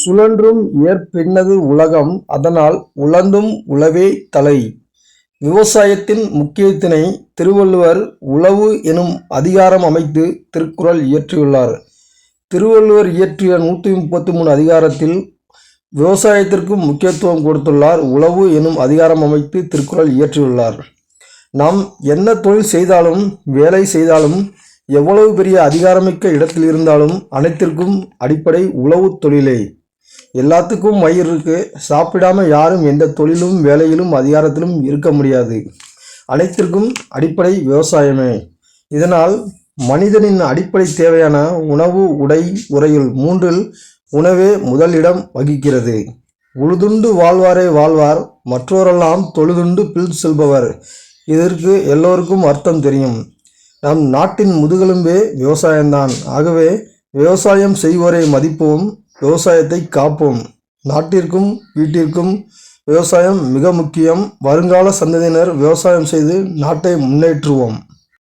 சுழன்றும் ஏற்பின்னது உலகம் அதனால் உழந்தும் உழவே தலை. விவசாயத்தின் முக்கியத்தினை திருவள்ளுவர் உழவு எனும் அதிகாரம் அமைத்து திருக்குறள் இயற்றியுள்ளார். திருவள்ளுவர் இயற்றிய நூற்றி முப்பத்தி மூணு அதிகாரத்தில் விவசாயத்திற்கும் முக்கியத்துவம் கொடுத்துள்ளார் உழவு எனும் அதிகாரம் அமைத்து திருக்குறள் இயற்றியுள்ளார். நாம் என்ன தொழில் செய்தாலும் வேலை செய்தாலும் எவ்வளவு பெரிய அதிகாரமிக்க இடத்தில் இருந்தாலும் அனைத்திற்கும் அடிப்படை உழவு தொழிலே. எல்லாத்துக்கும் வயிறு இருக்கு. சாப்பிடாம யாரும் எந்த தொழிலும் வேலையிலும் அதிகாரத்திலும் இருக்க முடியாது. அனைத்திற்கும் அடிப்படை விவசாயமே. இதனால் மனிதனின் அடிப்படை தேவையான உணவு உடை உறையுள் மூன்றில் உணவே முதலிடம் வகிக்கிறது. உழுதுண்டு வாழ்வாரே வாழ்வார். மற்றோரெல்லாம் தொழுதுண்டு பில் செல்பவர். இதற்கு எல்லோருக்கும் அர்த்தம் தெரியும். நம் நாட்டின் முதுகெலும்பே விவசாயம்தான். ஆகவே விவசாயம் செய்வோரை மதிப்போம். விவசாயத்தை காப்போம். நாட்டிற்கும் வீட்டிற்கும் விவசாயம் மிக முக்கியம். வருங்கால சந்ததியினர் விவசாயம் செய்து நாட்டை முன்னேற்றுவோம்.